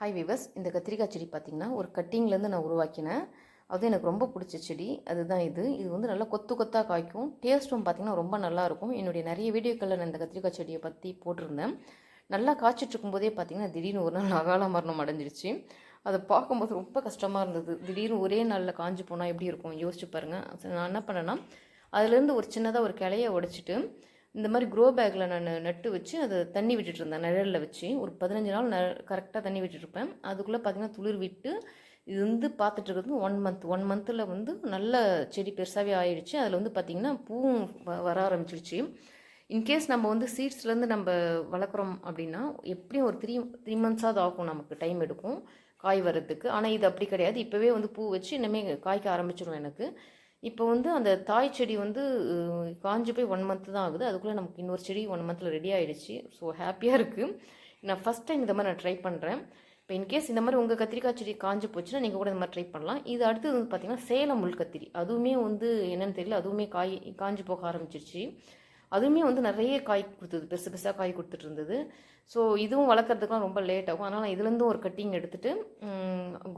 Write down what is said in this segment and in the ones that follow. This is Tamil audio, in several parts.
ஹாய் விவஸ் இந்த கத்திரிக்காய் செடி பார்த்திங்கன்னா ஒரு கட்டிங்லேருந்து நான் உருவாக்கினேன். அது எனக்கு ரொம்ப பிடிச்ச செடி. அதுதான் இது. இது வந்து நல்லா கொத்து கொத்தாக காய்க்கும். டேஸ்ட்டும் பார்த்திங்கன்னா ரொம்ப நல்லாயிருக்கும் என்னுடைய நிறைய வீடியோக்களில் நான் இந்த கத்திரிக்காய் செடியை பற்றி போட்டிருந்தேன். நல்லா காய்ச்சிட்டு இருக்கும்போதே பார்த்திங்கன்னா திடீர்னு ஒரு நாள் அகால மரணம் அடைஞ்சிருச்சு. அதை பார்க்கும்போது ரொம்ப கஷ்டமாக இருந்தது. திடீர்னு ஒரே நாளில் காஞ்சி போனால் எப்படி இருக்கும்? யோசிச்சு பாருங்கள் நான் என்ன பண்ணேன்னா அதுலேருந்து ஒரு சின்னதாக ஒரு கிளைய உடைச்சிட்டு இந்த மாதிரி க்ரோ பேக்கில் நான் நட்டு வச்சு அதை தண்ணி விட்டுட்டு இருந்தேன். நிழலில் வச்சு. ஒரு பதினஞ்சு நாள் ந கரெக்டாக தண்ணி விட்டுட்டு இருப்பேன். அதுக்குள்ளே பார்த்திங்கன்னா துளிர் விட்டு இது வந்து பார்த்துட்டு இருக்கிறது ஒன் மந்த் ஒன் மந்தில் வந்து நல்ல செடி பெருசாகவே ஆயிடுச்சு. அதில் வந்து பார்த்திங்கன்னா பூவும் வ- வர ஆரம்பிச்சிருச்சு. இன்கேஸ் நம்ம வந்து சீட்ஸ்லேருந்து நம்ம வளர்க்குறோம் அப்படின்னா எப்படியும் ஒரு த்ரீ த்ரீ மந்த்ஸாவது ஆகும் நமக்கு டைம் எடுக்கும். காய் வர்றதுக்கு. ஆனால் இது அப்படி கிடையாது. இப்போவே வந்து பூ வச்சு இன்னமே காய்க்க ஆரம்பிச்சிடும் எனக்கு. இப்போ வந்து அந்த தாய் செடி வந்து காஞ்சி காஞ்சு போய் ஒன் மந்த் தான் ஆகுது. அதுக்குள்ளே நமக்கு இன்னொரு செடி ஒன் மந்தில் ரெடி ஆகிடுச்சு ஸோ ஹாப்பியாக இருக்குது நான் ஃபஸ்ட் டைம் இந்த மாதிரி நான் ட்ரை பண்ணுறேன் இப்போ இன்கேஸ் இந்த மாதிரி உங்கள் கத்திரிக்காய் செடி காஞ்சி போச்சுன்னா நீங்கள் கூட இந்த மாதிரி ட்ரை பண்ணலாம். இது அடுத்தது வந்து பார்த்தீங்கன்னா சேலம் முள் கத்திரி. அதுவுமே வந்து என்னென்னு தெரியல அதுவுமே காய் காஞ்சி போக ஆரம்பிச்சிருச்சு. அதுவுமே வந்து நிறைய காய் கொடுத்தது. பெருசு பெருசாக காய் கொடுத்துட்டு இருந்தது. ஸோ இதுவும் வளர்க்குறதுக்குலாம் ரொம்ப லேட் ஆகும். அதனால் நான் இதுலேருந்து ஒரு கட்டிங் எடுத்துகிட்டு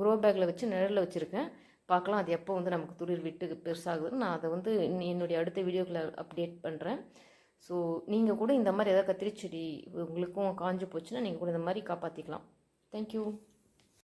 க்ரோ பேக்கில் வச்சு நிழலில் வச்சுருக்கேன். பார்க்கலாம். அது எப்போ வந்து நமக்கு துளிர் விட்டு பெருசாகுதுன்னு நான் அதை வந்து என்னுடைய அடுத்த வீடியோக்களை அப்டேட் பண்ணுறேன் ஸோ நீங்கள் கூட இந்த மாதிரி ஏதாவது கத்திரிச்செடி உங்களுக்கும் காஞ்சு போச்சுன்னா நீங்கள் கூட இந்த மாதிரி காப்பாற்றிக்கலாம் தேங்க்யூ